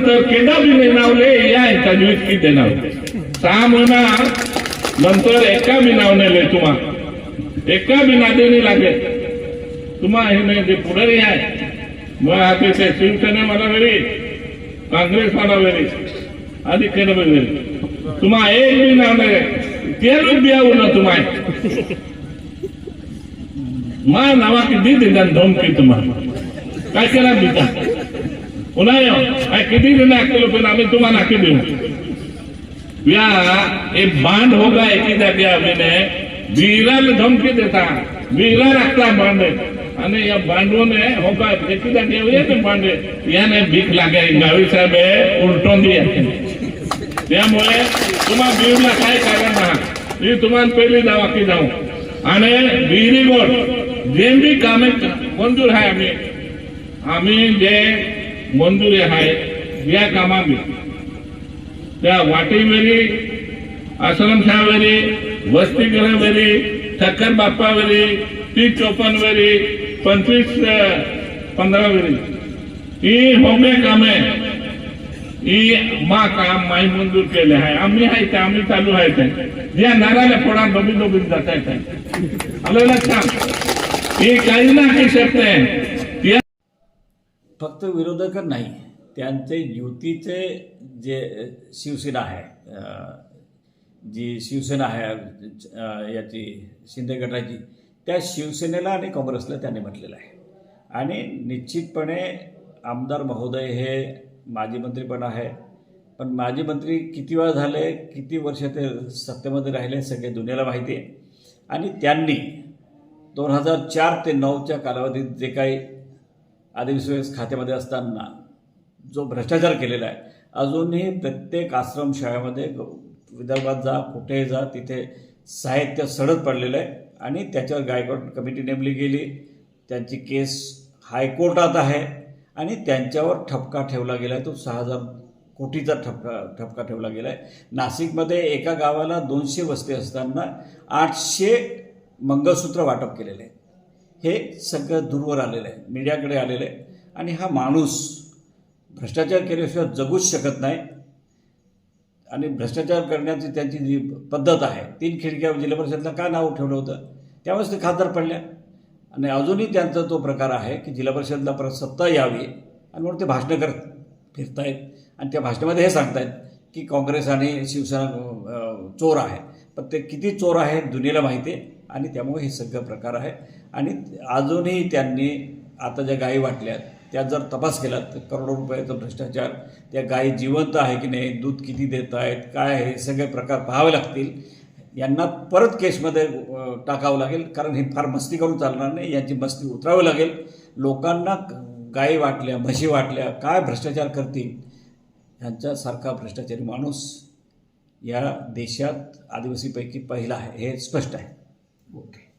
नंतर केडा बी नावले या तजवीज की ते नाव? सहा महिना नंतर एका बी नाव तुम्हा. एका बी देणे लागेल. तुम्हा हे नाही ते पुढारी आहे. मग आता ते शिवसेने मला वेळी काँग्रेस मला वेळी आणि केलं वेळी तुम्हा एक बी नाव नाही ते लोक बिया तुम्हा. मा नावा किती दिला धमकी तुम्हाला काय केला दिता पुन्हा येऊ काय किती दिन केलं पण आम्ही तुम्हाला नाकी देऊ. या एक बांध होगा एकी जागी आम्ही वीराला धमकी देता वीरा लागता बांध आणि या बांधवने होगा एकी जागी येते बांधे याने भीक लागे गावी साहेब उलटून दिया त्यामुळे तुम्हा बीरला काय कारण ना मी तुम्हाला पहिली दावा की जाऊ. आणि विहिरी गोड जे बी कामे मंजूर आहे आम्ही. आम्ही जे मंजुरी आहे या कामा त्या वाटेवेरी आश्रमशाळेवेरी वसतिगृहवेरी ठक्कर बाप्पावेरी तीस चोपनवेरी पंचवीस अं, ही होमे कामे ही मा काम माई मंजूर केले आहे. आम्ही आहे ते आम्ही चालू आहे ते. या नाराला फोडा दोबी दोबी जात आहे आलं लक्षात ही काही ना काही शब्द आहे. फक्त विरोधक नाही त्यांचे युतीचे जे शिवसेना आहे जी शिवसेना आहे याची शिंदे गटाची त्या शिवसेनेला आणि काँग्रेसला त्यांनी म्हटलेलं आहे. आणि निश्चितपणे आमदार महोदय हे माजी मंत्री पण आहे. पण माजी मंत्री किती वेळा झाले किती वर्ष ते सत्तेमध्ये राहिले सगळे दुनियाला माहिती आहे. आणि त्यांनी दोन हजार चार ते नऊच्या कालावधीत जे काही आदिवासी खात्यामध्ये असताना जो भ्रष्टाचार केलेला आहे अजूनही प्रत्येक आश्रमशाळेमध्ये विदर्भात जा कुठेही जा तिथे साहित्य सडत पडलेलं आहे आणि त्याच्यावर गायकवाड कमिटी नेमली गेली. त्यांची केस हायकोर्टात आहे आणि त्यांच्यावर ठपका ठेवला गेला आहे. तो सहा हजार कोटीचा ठपका ठपका ठेवला गेला आहे. नाशिकमध्ये एका गावाला दोनशे वस्ती असताना आठशे मंगळसूत्र वाटप केलेले आहे हे सगळं दूरवर आलेलं आहे मीडियाकडे आलेलं आहे. आणि हा माणूस भ्रष्टाचार केल्याशिवाय जगूच शकत नाही. आणि भ्रष्टाचार करण्याची त्यांची जी पद्धत आहे तीन खिडक्या जिल्हा परिषदला का नाव ठेवलं होतं त्यावेळेस ते खासदार पडल्या आणि अजूनही त्यांचा तो प्रकार आहे की जिल्हा परिषदला परत सत्ता यावी आणि म्हणून ते भाषणं करत फिरतायत. आणि त्या भाषणामध्ये हे सांगतायत की काँग्रेस आणि शिवसेना चोर आहे पण ते किती चोर आहेत दुनियेला माहिती आहे. आणि त्यामुळे हे सगळं प्रकार आहे. आणि अजूनही त्यांनी आता ज्या गायी वाटल्या त्या जर तपास केला तर करोडो रुपयाचा भ्रष्टाचार त्या गायी जिवंत आहे की नाही दूध किती देत आहेत काय आहे सगळे प्रकार पाहावे लागतील. यांना परत केसमध्ये टाकावं लागेल कारण हे फार मस्ती करून चालणार नाही. यांची मस्ती उतरावी लागेल. लोकांना गायी वाटल्या म्हशी वाटल्या काय भ्रष्टाचार करतील ह्यांच्यासारखा भ्रष्टाचारी माणूस या देशात आदिवासीपैकी पहिला आहे हे स्पष्ट आहे. ओके